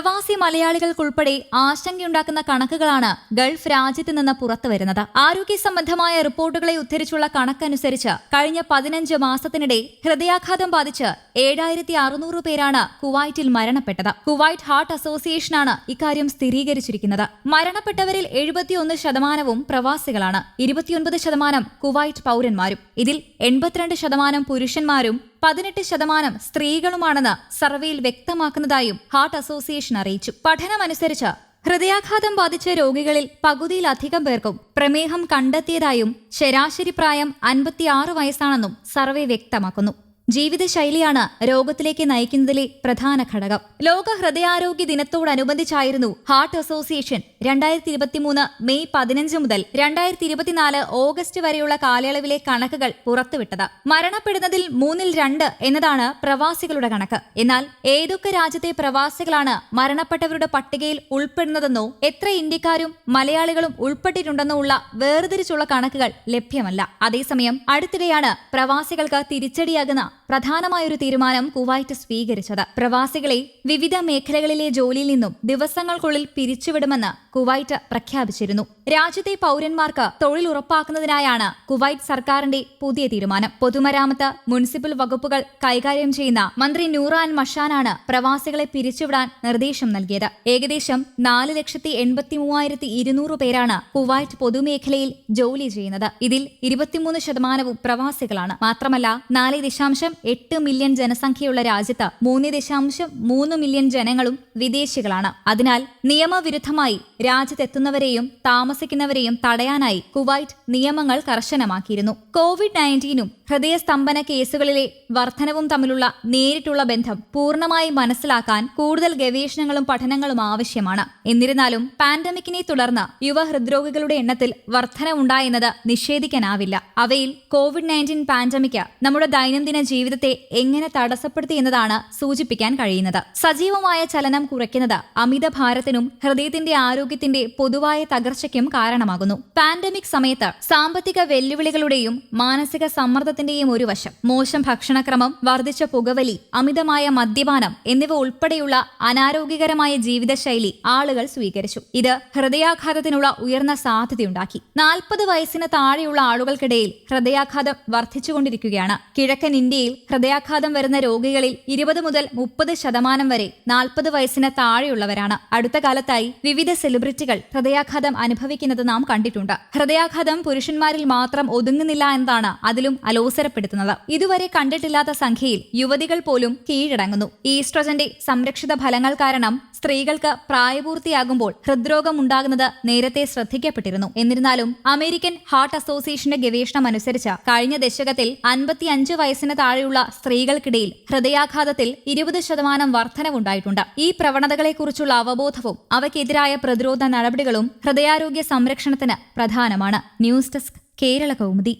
പ്രവാസി മലയാളികൾക്കുൾപ്പെടെ ആശങ്കയുണ്ടാക്കുന്ന കണക്കുകളാണ് ഗൾഫ് രാജ്യത്ത് നിന്ന് പുറത്തുവരുന്നത് ആരോഗ്യ സംബന്ധമായ റിപ്പോർട്ടുകളെ ഉദ്ധരിച്ചുള്ള കണക്കനുസരിച്ച് കഴിഞ്ഞ പതിനഞ്ച് മാസത്തിനിടെ ഹൃദയാഘാതം ബാധിച്ച് ഏഴായിരത്തി അറുന്നൂറ് പേരാണ് കുവൈറ്റിൽ മരണപ്പെട്ടത്. കുവൈറ്റ് ഹാർട്ട് അസോസിയേഷനാണ് ഇക്കാര്യം സ്ഥിരീകരിച്ചിരിക്കുന്നത്. മരണപ്പെട്ടവരിൽ എഴുപത്തിയൊന്ന് ശതമാനവും പ്രവാസികളാണ്. ഇരുപത്തിയൊൻപത് ശതമാനം കുവൈറ്റ് പൗരന്മാരും. ഇതിൽ എൺപത്തിരണ്ട് ശതമാനം പുരുഷന്മാരും പതിനെട്ട് ശതമാനം സ്ത്രീകളുമാണെന്ന് സർവേയിൽ വ്യക്തമാക്കുന്നതായും ഹാർട്ട് അസോസിയേഷൻ അറിയിച്ചു. പഠനമനുസരിച്ച് ഹൃദയാഘാതം ബാധിച്ച രോഗികളിൽ പകുതിയിലധികം പേർക്കും പ്രമേഹം കണ്ടെത്തിയതായും ശരാശരി പ്രായം അൻപത്തിയാറ് വയസ്സാണെന്നും സർവേ വ്യക്തമാക്കുന്നു. ജീവിതശൈലിയാണ് രോഗത്തിലേക്ക് നയിക്കുന്നതിലെ പ്രധാന ഘടകം. ലോക ഹൃദയാരോഗ്യ ദിനത്തോടനുബന്ധിച്ചായിരുന്നു ഹാർട്ട് അസോസിയേഷൻ രണ്ടായിരത്തി ഇരുപത്തിമൂന്ന് മെയ് പതിനഞ്ച് മുതൽ രണ്ടായിരത്തി ഇരുപത്തിനാല് ഓഗസ്റ്റ് വരെയുള്ള കാലയളവിലെ കണക്കുകൾ പുറത്തുവിട്ടത്. മരണപ്പെടുന്നതിൽ മൂന്നിൽ രണ്ട് എന്നതാണ് പ്രവാസികളുടെ കണക്ക്. എന്നാൽ ഏതൊക്കെ രാജ്യത്തെ പ്രവാസികളാണ് മരണപ്പെട്ടവരുടെ പട്ടികയിൽ ഉൾപ്പെടുന്നതെന്നോ എത്ര ഇന്ത്യക്കാരും മലയാളികളും ഉൾപ്പെട്ടിട്ടുണ്ടെന്നോ ഉള്ള വേർതിരിച്ചുള്ള കണക്കുകൾ ലഭ്യമല്ല. അതേസമയം അടുത്തിടെയാണ് പ്രവാസികൾക്ക് തിരിച്ചടിയാകുന്ന പ്രധാനമായൊരു തീരുമാനം കുവൈറ്റ് സ്വീകരിച്ചത്. പ്രവാസികളെ വിവിധ മേഖലകളിലെ ജോലിയിൽ നിന്നും ദിവസങ്ങൾക്കുള്ളിൽ പിരിച്ചുവിടുമെന്ന് കുവൈറ്റ് പ്രഖ്യാപിച്ചിരുന്നു. രാജ്യത്തെ പൗരന്മാർക്ക് തൊഴിൽ ഉറപ്പാക്കുന്നതിനായാണ് കുവൈറ്റ് സർക്കാരിന്റെ പുതിയ തീരുമാനം. പൊതുമരാമത്ത് മുനിസിപ്പൽ വകുപ്പുകൾ കൈകാര്യം ചെയ്യുന്ന മന്ത്രി നൂറാൻ മഷാനാണ് പ്രവാസികളെ പിരിച്ചുവിടാൻ നിർദ്ദേശം നൽകിയത്. ഏകദേശം നാല് ലക്ഷത്തി എൺപത്തി മൂവായിരത്തി ഇരുന്നൂറ് പേരാണ് കുവൈറ്റ് പൊതുമേഖലയിൽ ജോലി ചെയ്യുന്നത്. ഇതിൽ ഇരുപത്തിമൂന്ന് ശതമാനവും പ്രവാസികളാണ്. മാത്രമല്ല നാല് ദശാംശം എട്ട് മില്യൺ ജനസംഖ്യയുള്ള രാജ്യത്ത് മൂന്ന് ദശാംശം മൂന്ന് മില്യൺ ജനങ്ങളും വിദേശികളാണ്. അതിനാൽ നിയമവിരുദ്ധമായി രാജ്യത്തെത്തുന്നവരെയും താമസിക്കുന്നവരെയും തടയാനായി കുവൈറ്റ് നിയമങ്ങൾ കർശനമാക്കിയിരുന്നു. കോവിഡ് നയന്റീനും ഹൃദയസ്തംഭന കേസുകളിലെ വർധനവും തമ്മിലുള്ള നേരിട്ടുള്ള ബന്ധം പൂർണമായി മനസ്സിലാക്കാൻ കൂടുതൽ ഗവേഷണങ്ങളും പഠനങ്ങളും ആവശ്യമാണ്. എന്നിരുന്നാലും പാൻഡമിക്കിനെ തുടർന്ന് യുവ ഹൃദ്രോഗികളുടെ എണ്ണത്തിൽ വർധനവുണ്ടായെന്നത് നിഷേധിക്കാനാവില്ല. അവയിൽ കോവിഡ് നയന്റീൻ പാൻഡമിക് നമ്മുടെ ദൈനംദിന ജീവിതത്തെ എങ്ങനെ തടസ്സപ്പെടുത്തി എന്നതാണ് സൂചിപ്പിക്കാൻ കഴിയുന്നത്. സജീവമായ ചലനം കുറയ്ക്കുന്നത് അമിതഭാരത്തിനും ഹൃദയത്തിന്റെ ആരോഗ്യത്തിന്റെ പൊതുവായ തകർച്ചയ്ക്കും കാരണമാകുന്നു. പാൻഡമിക് സമയത്ത് സാമ്പത്തിക വെല്ലുവിളികളുടെയും മാനസിക സമ്മർദ്ദത്തിന്റെയും ഒരു വശം. മോശം ഭക്ഷണക്രമം വർദ്ധിച്ച പുകവലി അമിതമായ മദ്യപാനം എന്നിവ ഉൾപ്പെടെയുള്ള അനാരോഗ്യകരമായ ജീവിതശൈലി ആളുകൾ സ്വീകരിച്ചു. ഇത് ഹൃദയാഘാതത്തിനുള്ള ഉയർന്ന സാധ്യതയുണ്ടാക്കി. നാൽപ്പത് വയസ്സിന് താഴെയുള്ള ആളുകൾക്കിടയിൽ ഹൃദയാഘാതം വർദ്ധിച്ചുകൊണ്ടിരിക്കുകയാണ്. കിഴക്കൻ ഇന്ത്യയിൽ ഹൃദയാഘാതം വരുന്ന രോഗികളിൽ ഇരുപത് മുതൽ മുപ്പത് ശതമാനം വരെ നാൽപ്പത് വയസ്സിന് താഴെയുള്ളവരാണ്. അടുത്ത കാലത്തായി വിവിധ സെലിബ്രിറ്റികൾ ഹൃദയാഘാതം അനുഭവിക്കുന്നത് നാം കണ്ടിട്ടുണ്ട്. ഹൃദയാഘാതം പുരുഷന്മാരിൽ മാത്രം ഒതുങ്ങുന്നില്ല എന്നതാണ് അതിലും അലോസരപ്പെടുത്തുന്നത്. ഇതുവരെ കണ്ടിട്ടില്ലാത്ത സംഖ്യയിൽ യുവതികൾ പോലും കീഴടങ്ങുന്നു. ഈസ്ട്രജന്റെ സംരക്ഷിത ഫലങ്ങൾ കാരണം സ്ത്രീകൾക്ക് പ്രായപൂർത്തിയാകുമ്പോൾ ഹൃദ്രോഗം ഉണ്ടാകുന്നത് നേരത്തെ ശ്രദ്ധിക്കപ്പെട്ടിരുന്നു. എന്നിരുന്നാലും അമേരിക്കൻ ഹാർട്ട് അസോസിയേഷന്റെ ഗവേഷണം അനുസരിച്ച് കഴിഞ്ഞ ദശകത്തിൽ അൻപത്തിയഞ്ച് വയസ്സിന് താഴെയുള്ള സ്ത്രീകൾക്കിടയിൽ ഹൃദയാഘാതത്തിൽ ഇരുപത് ശതമാനം വർധനവുണ്ടായിട്ടുണ്ട്. ഈ പ്രവണതകളെക്കുറിച്ചുള്ള അവബോധവും അവയ്ക്കെതിരായ പ്രതിരോധ നടപടികളും ഹൃദയാരോഗ്യ സംരക്ഷണത്തിന് പ്രധാനമാണ്. News desk Kerala Kaumudi.